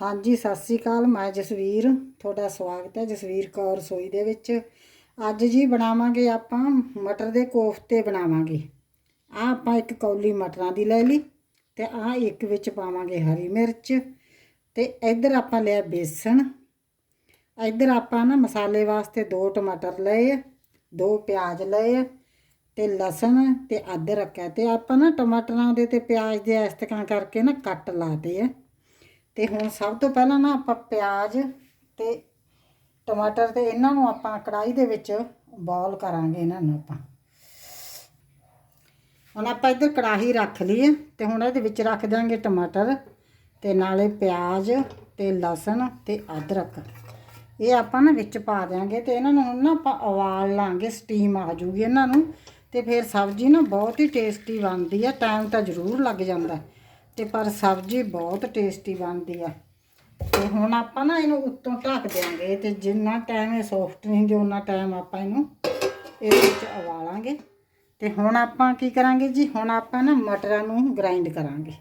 ਹਾਂਜੀ ਸਤਿ ਸ੍ਰੀ ਅਕਾਲ। ਮੈਂ ਜਸਵੀਰ। ਤੁਹਾਡਾ ਸਵਾਗਤ ਹੈ ਜਸਵੀਰ ਕੌਰ ਰਸੋਈ ਦੇ ਵਿੱਚ। ਅੱਜ ਜੀ ਬਣਾਵਾਂਗੇ ਆਪਾਂ ਮਟਰ ਦੇ ਕੋਫਤੇ ਬਣਾਵਾਂਗੇ। ਆ ਆਪਾਂ ਇੱਕ ਕੌਲੀ ਮਟਰਾਂ ਦੀ ਲੈ ਲਈ ਤੇ ਆ ਇੱਕ ਵਿੱਚ ਪਾਵਾਂਗੇ ਹਰੀ ਮਿਰਚ ਤੇ ਇੱਧਰ ਆਪਾਂ ਲਿਆ ਬੇਸਣ। ਇੱਧਰ ਆਪਾਂ ਨਾ ਮਸਾਲੇ ਵਾਸਤੇ ਦੋ ਟਮਾਟਰ ਲਏ ਦੋ ਪਿਆਜ਼ ਲਏ ਆ, ਤੇ ਲਸਣ ਤੇ ਅਦਰਕ ਹੈ ਤੇ ਆਪਾਂ ਨਾ ਟਮਾਟਰਾਂ ਦੇ ਤੇ ਪਿਆਜ਼ ਦੇ ਇਸ ਤਰ੍ਹਾਂ ਕਰਕੇ ਨਾ ਕੱਟ ਲਾਤੇ ਆ। ਤੇ ਹੁਣ ਸਭ ਤੋਂ ਪਹਿਲਾਂ ਨਾ ਆਪਾਂ ਪਿਆਜ਼ ਤੇ ਟਮਾਟਰ ਤੇ ਇਹਨਾਂ ਨੂੰ ਆਪਾਂ ਕੜਾਈ ਦੇ ਵਿੱਚ ਬੋਇਲ ਕਰਾਂਗੇ ਇਹਨਾਂ ਨੂੰ ਆਪਾਂ। ਹੁਣ ਆਪਾਂ ਇੱਧਰ ਕੜਾਹੀ ਰੱਖ ਲਈ ਹੈ ਤੇ ਹੁਣ ਇਹਦੇ ਵਿੱਚ ਰੱਖ ਦਾਂਗੇ ਟਮਾਟਰ ਤੇ ਨਾਲੇ ਪਿਆਜ਼ ਤੇ ਲਸਣ ਤੇ ਅਦਰਕ। ਇਹ ਆਪਾਂ ਨਾ ਵਿੱਚ ਪਾ ਦਿਆਂਗੇ ਤੇ ਇਹਨਾਂ ਨੂੰ ਹੁਣ ਨਾ ਆਪਾਂ ਉਬਾਲ ਲਾਂਗੇ ਸਟੀਮ ਆ ਜੂਗੀ ਇਹਨਾਂ ਨੂੰ ਤੇ ਫਿਰ ਸਬਜ਼ੀ ਨਾ ਬਹੁਤ ਹੀ ਟੇਸਟੀ ਬਣਦੀ ਆ ਟਾਈਮ ਤਾਂ ਜ਼ਰੂਰ ਲੱਗ ਜਾਂਦਾ। ਤੇ ਪਰ ਸਬਜ਼ੀ ਬਹੁਤ ਟੇਸਟੀ ਬਣਦੀ ਆ। ਤੇ ਹੁਣ ਆਪਾਂ ਨਾ ਇਹਨੂੰ ਉੱਤੋਂ ਢੱਕ ਦਿਆਂਗੇ ਤੇ ਜਿੰਨਾ ਟਾਈਮ ਇਹ ਸੌਫਟ ਨਹੀਂ ਹੁੰਦੀ ਉਹਨਾਂ ਟਾਈਮ ਆਪਾਂ ਇਹਨੂੰ ਇਹਦੇ ਵਿੱਚ ਉਬਾਲਾਂਗੇ। ਤੇ ਹੁਣ ਆਪਾਂ ਕੀ ਕਰਾਂਗੇ ਜੀ? ਹੁਣ ਆਪਾਂ ਨਾ ਮਟਰਾਂ ਨੂੰ ਗ੍ਰਾਈਂਡ ਕਰਾਂਗੇ।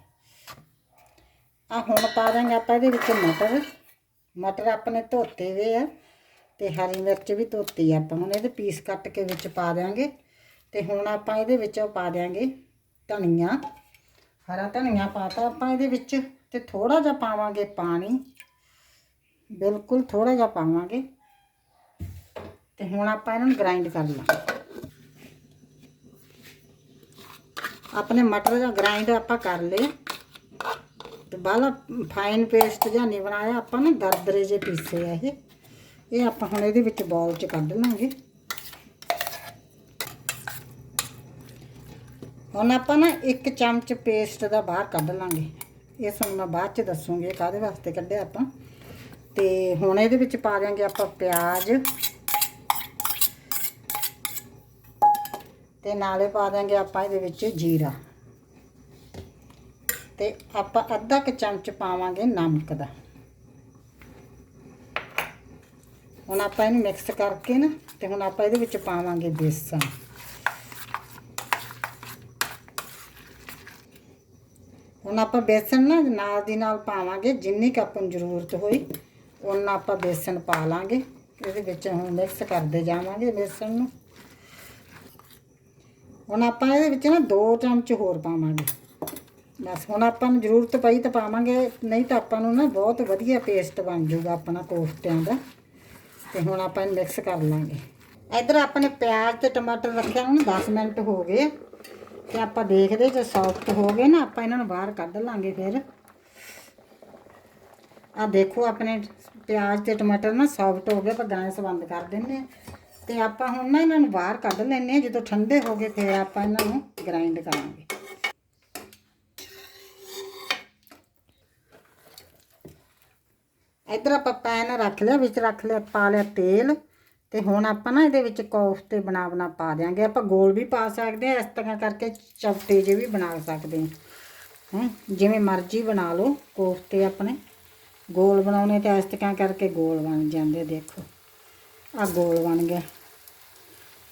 ਆ ਹੁਣ ਪਾ ਦਾਂਗੇ ਆਪਾਂ ਇਹਦੇ ਵਿੱਚ ਮਟਰ। ਮਟਰ ਆਪਣੇ ਧੋਤੇ ਵੇ ਆ ਤੇ ਹਰੀ ਮਿਰਚ ਵੀ ਧੋਤੀ ਆ ਆਪਾਂ। ਹੁਣ ਇਹਦੇ ਪੀਸ ਕੱਟ ਕੇ ਵਿੱਚ ਪਾ ਦਿਆਂਗੇ। ਤੇ ਹੁਣ ਆਪਾਂ ਇਹਦੇ ਵਿੱਚ ਉਹ ਪਾ ਦਿਆਂਗੇ ਧਨੀਆ। ਹਰਾ ਧਨੀਆ ਪਾਤਾ ਆਪਾਂ ਇਹਦੇ ਵਿੱਚ ਤੇ ਥੋੜਾ ਜਿਹਾ ਪਾਵਾਂਗੇ ਪਾਣੀ। ਬਿਲਕੁਲ ਥੋੜਾ ਜਿਹਾ ਪਾਵਾਂਗੇ। ਤੇ ਹੁਣ ਆਪਾਂ ਇਹਨਾਂ ਨੂੰ ਗ੍ਰਾਈਂਡ ਕਰ ਲਾਂਗੇ ਆਪਣੇ ਮਟਰ ਦਾ ਗ੍ਰਾਈਂਡ ਆਪਾਂ ਕਰ ਲਏ ਤੇ ਬਾਲਾ ਫਾਈਨ ਪੇਸਟ ਜਾਂ ਨਹੀਂ ਬਣਾਇਆ। ਆਪਾਂ ਨਾ ਦਰਦਰੇ ਜੇ ਪੀਸੇ ਆ ਇਹ। ਇਹ ਆਪਾਂ ਹੁਣ ਇਹਦੇ ਵਿੱਚ ਬਾਉਲ 'ਚ ਕੱਢ ਲਾਂਗੇ। ਹੁਣ ਆਪਾਂ ਨਾ ਇੱਕ ਚਮਚ ਪੇਸਟ ਦਾ ਬਾਹਰ ਕੱਢ ਲਾਂਗੇ। ਇਹ ਤੁਹਾਨੂੰ ਮੈਂ ਬਾਅਦ 'ਚ ਦੱਸੂਗੀ ਕਾਹਦੇ ਵਾਸਤੇ ਕੱਢਿਆ ਆਪਾਂ। ਤੇ ਹੁਣ ਇਹਦੇ ਵਿੱਚ ਪਾ ਦਿਆਂਗੇ ਆਪਾਂ ਪਿਆਜ਼। ਤੇ ਨਾਲੇ ਪਾ ਦਿਆਂਗੇ ਆਪਾਂ ਇਹਦੇ ਵਿੱਚ ਜੀਰਾ। ਤੇ ਆਪਾਂ ਅੱਧਾ ਕੁ ਚਮਚ ਪਾਵਾਂਗੇ ਨਮਕ ਦਾ। ਹੁਣ ਆਪਾਂ ਇਹਨੂੰ ਮਿਕਸ ਕਰਕੇ ਨਾ, ਤੇ ਹੁਣ ਆਪਾਂ ਇਹਦੇ ਵਿੱਚ ਪਾਵਾਂਗੇ ਬੇਸਣ। ਹੁਣ ਆਪਾਂ ਬੇਸਣ ਨਾ ਨਾਲ ਦੀ ਨਾਲ ਪਾਵਾਂਗੇ, ਜਿੰਨੀ ਕੁ ਆਪਾਂ ਨੂੰ ਜ਼ਰੂਰਤ ਹੋਈ ਉਹਨਾਂ ਆਪਾਂ ਬੇਸਣ ਪਾ ਲਾਂਗੇ। ਇਹਦੇ ਵਿੱਚ ਹੁਣ ਮਿਕਸ ਕਰਦੇ ਜਾਵਾਂਗੇ ਬੇਸਣ ਨੂੰ। ਹੁਣ ਆਪਾਂ ਇਹਦੇ ਵਿੱਚ ਨਾ 2 ਚਮਚ ਹੋਰ ਪਾਵਾਂਗੇ। ਬਸ ਹੁਣ ਆਪਾਂ ਨੂੰ ਜ਼ਰੂਰਤ ਪਈ ਤਾਂ ਪਾਵਾਂਗੇ, ਨਹੀਂ ਤਾਂ ਆਪਾਂ ਨੂੰ ਨਾ ਬਹੁਤ ਵਧੀਆ ਪੇਸਟ ਬਣ ਜਾਊਗਾ ਆਪਣਾ ਕੋਫਤਿਆਂ ਦਾ। ਤੇ ਹੁਣ ਆਪਾਂ ਇਹਨੂੰ ਮਿਕਸ ਕਰ ਲਾਂਗੇ। ਇੱਧਰ ਆਪਣੇ ਪਿਆਜ਼ ਤੇ ਟਮਾਟਰ ਰੱਖਿਆ ਨੂੰ 10 ਮਿੰਟ ਹੋ ਗਏ। ਤੇ ਆਪਾਂ ਦੇਖਦੇ ਜੇ ਸੌਫਟ ਹੋ ਗਏ ਨਾ, ਆਪਾਂ ਇਹਨਾਂ ਨੂੰ ਬਾਹਰ ਕੱਢ ਲਾਂਗੇ ਫਿਰ। ਆ ਦੇਖੋ ਆਪਣੇ ਪਿਆਜ਼ ਤੇ ਟਮਾਟਰ ਨਾ ਸੌਫਟ ਹੋ ਗਏ, ਆਪਾਂ ਗੈਸ ਬੰਦ ਕਰ ਦਿੰਨੇ ਆ ਤੇ ਆਪਾਂ ਹੁਣ ਨਾ ਇਹਨਾਂ ਨੂੰ ਬਾਹਰ ਕੱਢ ਲੈਨੇ ਆ ਜਦੋਂ ਠੰਡੇ ਹੋ ਗਏ ਫਿਰ ਆਪਾਂ ਇਹਨਾਂ ਨੂੰ ਗ੍ਰਾਈਂਡ ਕਰਾਂਗੇ। ਇੱਧਰ ਆਪਾਂ ਪੈਨ ਰੱਖ ਲਿਆ, ਵਿੱਚ ਰੱਖ ਲਿਆ, ਪਾ ਲਿਆ ਤੇਲ। ਤੇ ਹੁਣ ਆਪਾਂ ਨਾ ਇਹਦੇ ਵਿੱਚ ਕੋਫਤੇ ਬਣਾ ਬਣਾ ਪਾ ਦਿਆਂਗੇ। ਆਪਾਂ ਗੋਲ ਵੀ ਪਾ ਸਕਦੇ ਆ ਇਸ ਤਰ੍ਹਾਂ ਕਰਕੇ ਚਪਟੇ ਜੇ ਵੀ ਬਣਾ ਸਕਦੇ ਹਾਂ। ਹੈ, ਜਿਵੇਂ ਮਰਜ਼ੀ ਬਣਾ ਲਓ ਕੋਫਤੇ ਆਪਣੇ। ਗੋਲ ਬਣਾਉਣੇ ਤੇ ਇਸ ਤਰ੍ਹਾਂ ਕਰਕੇ ਗੋਲ ਬਣ ਜਾਂਦੇ ਦੇਖੋ। ਆ ਗੋਲ ਬਣ ਗਿਆ।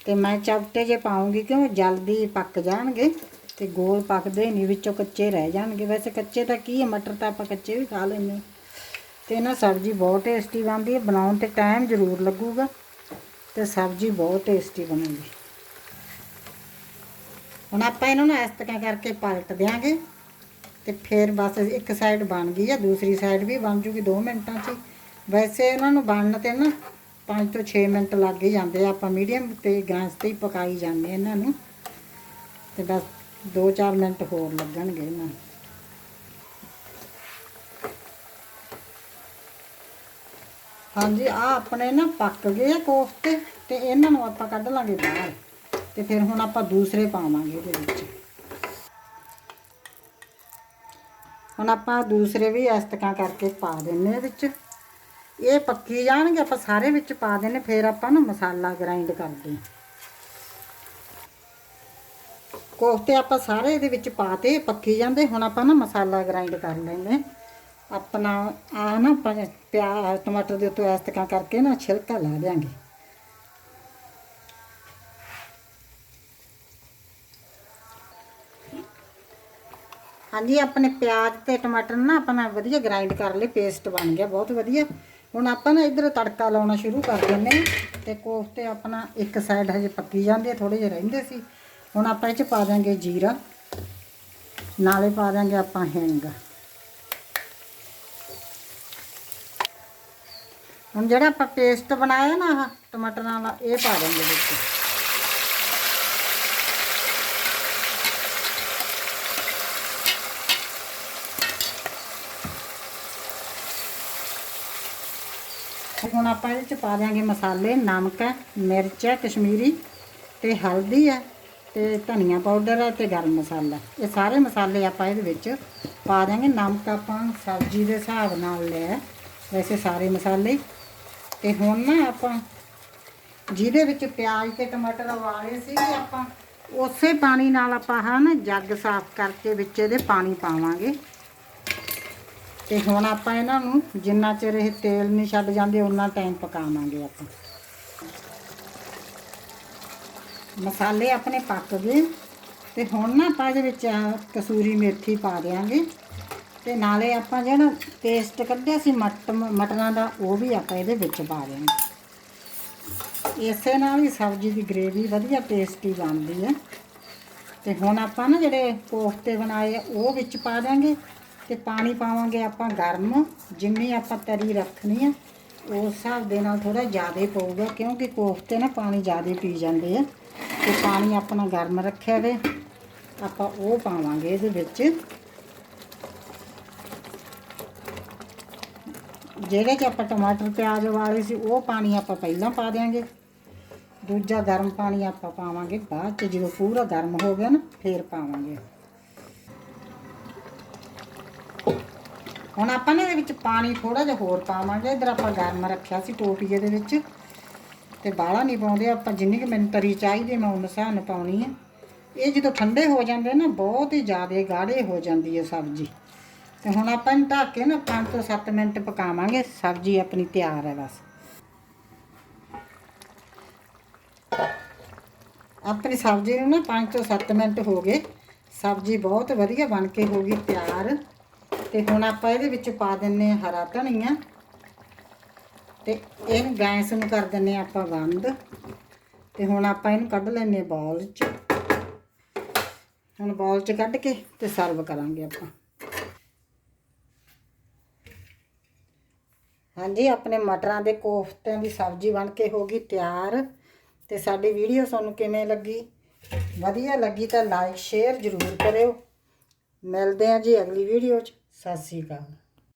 ਤੇ ਮੈਂ ਚਪਟੇ ਜੇ ਪਾਉਂਗੀ ਕਿਉਂ? ਜਲਦੀ ਪੱਕ ਜਾਣਗੇ ਤੇ ਗੋਲ ਪੱਕਦੇ ਨਹੀਂ, ਵਿੱਚੋਂ ਕੱਚੇ ਰਹਿ ਜਾਣਗੇ। ਵੈਸੇ ਕੱਚੇ ਤਾਂ ਕੀ ਹੈ ਮਟਰ ਤਾਂ ਆਪਾਂ ਕੱਚੇ ਵੀ ਖਾ ਲੈਂਦੇ ਹਾਂ। ਤੇ ਨਾ ਸਬਜ਼ੀ ਬਹੁਤ ਟੇਸਟੀ ਬਣਦੀ ਹੈ ਬਣਾਉਣ ਤੇ ਟਾਈਮ ਜ਼ਰੂਰ ਲੱਗੂਗਾ। ਤੇ ਸਬਜ਼ੀ ਬਹੁਤ ਟੇਸਟੀ ਬਣੂਗੀ। ਹੁਣ ਆਪਾਂ ਇਹਨਾਂ ਨੂੰ ਇਸ ਤਰ੍ਹਾਂ ਕਰਕੇ ਪਲਟ ਦਿਆਂਗੇ ਤੇ ਫਿਰ ਬਸ ਇੱਕ ਸਾਈਡ ਬਣ ਗਈ ਆ, ਦੂਸਰੀ ਸਾਈਡ ਵੀ ਬਣ ਜੂਗੀ 2 ਮਿੰਟਾਂ 'ਚ ਵੈਸੇ ਇਹਨਾਂ ਨੂੰ ਬਣਨ ਤੇ ਨਾ 5 ਤੋਂ 6 ਮਿੰਟ ਲੱਗ ਹੀ ਜਾਂਦੇ ਆ, ਆਪਾਂ ਮੀਡੀਅਮ ਤੇ ਗੈਸ ਤੇ ਹੀ ਪਕਾਈ ਜਾਂਦੇ ਇਹਨਾਂ ਨੂੰ। ਤੇ ਬਸ 2-4 ਮਿੰਟ ਹੋਰ ਲੱਗਣਗੇ ਇਹਨਾਂ ਨੂੰ। ਹਾਂਜੀ ਆ ਆਪਣੇ ਨਾ ਪੱਕ ਗਏ ਆ ਕੋਫਤੇ ਤੇ ਇਹਨਾਂ ਨੂੰ ਆਪਾਂ ਕੱਢ ਲਾਂਗੇ ਬਾਹਰ। ਤੇ ਫਿਰ ਹੁਣ ਆਪਾਂ ਦੂਸਰੇ ਪਾਵਾਂਗੇ ਇਹਦੇ ਵਿੱਚ। ਹੁਣ ਆਪਾਂ ਦੂਸਰੇ ਵੀ ਇਸ ਤਰ੍ਹਾਂ ਕਰਕੇ ਪਾ ਦਿੰਨੇ ਆ ਵਿੱਚ। ਇਹ ਪੱਕੀ ਜਾਣਗੇ, ਆਪਾਂ ਸਾਰੇ ਵਿੱਚ ਪਾ ਦਿੰਨੇ, ਫਿਰ ਆਪਾਂ ਨਾ ਮਸਾਲਾ ਗ੍ਰਾਈਂਡ ਕਰਦੇ ਕੋਫਤੇ ਆਪਾਂ ਸਾਰੇ ਇਹਦੇ ਵਿੱਚ ਪਾਤੇ ਪੱਕੀ ਜਾਂਦੇ, ਹੁਣ ਆਪਾਂ ਨਾ ਮਸਾਲਾ ਗ੍ਰਾਈਂਡ ਕਰ ਲੈਂਦੇ ਆਪਣਾ ਆ ਨਾ ਆਪਾਂ ਪਿਆਜ਼ ਟਮਾਟਰ ਦੇ ਉੱਤੇ ਇਸ ਤਰ੍ਹਾਂ ਕਰਕੇ ਨਾ ਛਿਲਕਾ ਲਾ ਦਿਆਂਗੇ। ਹਾਂਜੀ, ਆਪਣੇ ਪਿਆਜ਼ ਤੇ ਟਮਾਟਰ ਨਾ ਆਪਣਾ ਵਧੀਆ ਗ੍ਰਾਈਂਡ ਕਰ ਲਏ ਪੇਸਟ ਬਣ ਗਿਆ, ਬਹੁਤ ਵਧੀਆ। ਹੁਣ ਆਪਾਂ ਨਾ ਇਧਰ ਤੜਕਾ ਲਾਉਣਾ ਸ਼ੁਰੂ ਕਰ ਦਿੰਨੇ ਹਾਂ ਤੇ ਕੋਫਤੇ ਆਪਣਾ ਇੱਕ ਸਾਈਡ ਹਜੇ ਪੱਕੀ ਜਾਂਦੇ ਥੋੜੇ ਜਿਹੇ ਰਹਿੰਦੇ ਸੀ। ਹੁਣ ਆਪਾਂ ਇਹ ਚ ਪਾ ਦਾਂਗੇ ਜੀਰਾ, ਨਾਲੇ ਪਾ ਦਾਂਗੇ ਆਪਾਂ ਹਿੰਗ। ਹੁਣ ਜਿਹੜਾ ਆਪਾਂ ਪੇਸਟ ਬਣਾਇਆ ਨਾ ਆਹ ਟਮਾਟਰਾਂ ਦਾ ਇਹ ਪਾ ਦਾਂਗੇ ਵਿੱਚ। ਹੁਣ ਆਪਾਂ ਇਹਦੇ ਚ ਪਾ ਦਿਆਂਗੇ ਮਸਾਲੇ, ਨਮਕ ਹੈ, ਮਿਰਚ ਹੈ, ਕਸ਼ਮੀਰੀ ਤੇ ਹਲਦੀ ਹੈ ਤੇ ਧਨੀਆ ਪਾਊਡਰ ਹੈ ਤੇ ਗਰਮ ਮਸਾਲਾ। ਇਹ ਸਾਰੇ ਮਸਾਲੇ ਆਪਾਂ ਇਹਦੇ ਵਿੱਚ ਪਾ ਦਿਆਂਗੇ। ਨਮਕ ਆਪਾਂ ਸਬਜ਼ੀ ਦੇ ਹਿਸਾਬ ਨਾਲ ਲਿਆ ਵੈਸੇ ਸਾਰੇ ਮਸਾਲੇ ਤੇ ਹੁਣ ਨਾ ਆਪਾਂ ਜਿਹਦੇ ਵਿੱਚ ਪਿਆਜ਼ ਤੇ ਟਮਾਟਰ ਉਬਾਲੇ ਸੀ ਆਪਾਂ, ਉਸੇ ਪਾਣੀ ਨਾਲ ਆਪਾਂ ਹਨ ਜੱਗ ਸਾਫ਼ ਕਰਕੇ ਵਿੱਚ ਇਹਦੇ ਪਾਣੀ ਪਾਵਾਂਗੇ। ਤੇ ਹੁਣ ਆਪਾਂ ਇਹਨਾਂ ਨੂੰ ਜਿੰਨਾ ਚਿਰ ਇਹ ਤੇਲ ਨਹੀਂ ਛੱਡ ਜਾਂਦੇ ਉਹਨਾਂ ਟਾਈਮ ਪਕਾਵਾਂਗੇ ਆਪਾਂ। ਮਸਾਲੇ ਆਪਣੇ ਪੱਕ ਗਏ। ਤੇ ਹੁਣ ਨਾ ਆਪਾਂ ਇਹਦੇ ਵਿੱਚ ਕਸੂਰੀ ਮੇਥੀ ਪਾ ਦੇਾਂਗੇ ਤੇ ਨਾਲੇ ਆਪਾਂ ਜਿਹੜਾ ਪੇਸਟ ਕੱਢਿਆ ਸੀ ਮਟ ਮਟਰਾਂ ਦਾ, ਉਹ ਵੀ ਆਪਾਂ ਇਹਦੇ ਵਿੱਚ ਪਾ ਦੇਣਾ। ਇਸੇ ਨਾਲ ਹੀ ਸਬਜ਼ੀ ਦੀ ਗ੍ਰੇਵੀ ਵਧੀਆ ਟੇਸਟੀ ਬਣਦੀ ਹੈ। ਤੇ ਹੁਣ ਆਪਾਂ ਨਾ ਜਿਹੜੇ ਕੋਫਤੇ ਬਣਾਏ ਆ, ਉਹ ਵਿੱਚ ਪਾ ਦਾਂਗੇ ਤੇ ਪਾਣੀ ਪਾਵਾਂਗੇ ਆਪਾਂ ਗਰਮ। ਜਿੰਨੀ ਆਪਾਂ ਤਰੀ ਰੱਖਣੀ ਆ, ਉਸ ਹਿਸਾਬ ਦੇ ਨਾਲ ਥੋੜਾ ਜ਼ਿਆਦਾ ਪਊਗਾ, ਕਿਉਂਕਿ ਕੋਫਤੇ ਨਾ ਪਾਣੀ ਜ਼ਿਆਦਾ ਪੀ ਜਾਂਦੇ ਆ। ਤੇ ਪਾਣੀ ਆਪਣਾ ਗਰਮ ਰੱਖਿਆ ਵੇ। ਆਪਾਂ ਉਹ ਪਾਵਾਂਗੇ ਇਹਦੇ ਵਿੱਚ। ਜਿਹੜੇ ਕਿ ਆਪਾਂ ਟਮਾਟਰ, ਪਿਆਜ਼ ਵਾਲੇ ਸੀ, ਉਹ ਪਾਣੀ ਆਪਾਂ ਪਹਿਲਾਂ ਪਾ ਦਿਆਂਗੇ। ਦੂਜਾ ਗਰਮ ਪਾਣੀ ਆਪਾਂ ਪਾਵਾਂਗੇ ਬਾਅਦ ਚ, ਜਦੋਂ ਪੂਰਾ ਗਰਮ ਹੋ ਗਿਆ ਨਾ, ਫੇਰ ਪਾਵਾਂਗੇ। ਹੁਣ ਆਪਾਂ ਨੇ ਇਹਦੇ ਵਿੱਚ ਪਾਣੀ ਥੋੜਾ ਜਿਹਾ ਹੋਰ ਪਾਵਾਂਗੇ। ਇਧਰ ਆਪਾਂ ਗਰਮ ਰੱਖਿਆ ਸੀ ਟੋਪੀਏ ਦੇ ਵਿੱਚ, ਤੇ ਬਾਹਲਾ ਨਹੀਂ ਪਾਉਂਦੇ। ਆਪਾਂ ਜਿੰਨੀ ਕਿ ਮੈਨੂੰ ਤਰੀ ਚਾਹੀਦੀ, ਮੈਂ ਉਹਨਾਂ ਹਿਸਾਬ ਨਾਲ ਪਾਉਣੀ ਹੈ ਇਹ ਜਦੋਂ ਠੰਡੇ ਹੋ ਜਾਂਦੇ ਨਾ ਬਹੁਤ ਹੀ ਜ਼ਿਆਦਾ ਗਾੜੇ ਹੋ ਜਾਂਦੀ ਹੈ ਸਬਜ਼ੀ। ਤੇ ਹੁਣ ਆਪਾਂ ਇਹਨੂੰ ਢੱਕ ਕੇ ਨਾ 5 ਤੋਂ 7 ਮਿੰਟ ਪਕਾਵਾਂਗੇ, ਸਬਜ਼ੀ ਆਪਣੀ ਤਿਆਰ ਹੈ ਬਸ। ਆਪਣੀ ਸਬਜ਼ੀ ਨੂੰ ਨਾ 5 ਤੋਂ 7 ਮਿੰਟ ਹੋ ਗਏ। ਸਬਜ਼ੀ ਬਹੁਤ ਵਧੀਆ ਬਣ ਕੇ ਹੋ ਗਈ ਤਿਆਰ। ਤੇ ਹੁਣ ਆਪਾਂ ਇਹਦੇ ਵਿੱਚ ਪਾ ਦਿੰਨੇ ਆ ਹਰਾ ਧਨੀਆ। ਤੇ ਇਹਨੂੰ ਗੈਸ ਨੂੰ ਕਰ ਦਿੰਨੇ ਆ ਆਪਾਂ ਬੰਦ। ਤੇ ਹੁਣ ਆਪਾਂ ਇਹਨੂੰ ਕੱਢ ਲੈਨੇ ਬਾਉਲ 'ਚ। ਹੁਣ ਬਾਉਲ 'ਚ ਕੱਢ ਕੇ ਤੇ ਸਰਵ ਕਰਾਂਗੇ ਆਪਾਂ। ਹਾਂਜੀ, ਆਪਣੇ ਮਟਰਾਂ ਦੇ ਕੋਫਤਿਆਂ ਦੀ ਸਬਜ਼ੀ ਬਣ ਕੇ ਹੋ ਗਈ ਤਿਆਰ। ਤੇ ਸਾਡੀ ਵੀਡੀਓ ਤੁਹਾਨੂੰ ਕਿਵੇਂ ਲੱਗੀ? ਵਧੀਆ ਲੱਗੀ ਤਾਂ ਲਾਈਕ ਸ਼ੇਅਰ ਜ਼ਰੂਰ ਕਰਿਓ। ਮਿਲਦੇ ਹਾਂ ਜੀ ਅਗਲੀ ਵੀਡੀਓ 'ਚ। ਸਤਿ ਸ਼੍ਰੀ ਅਕਾਲ।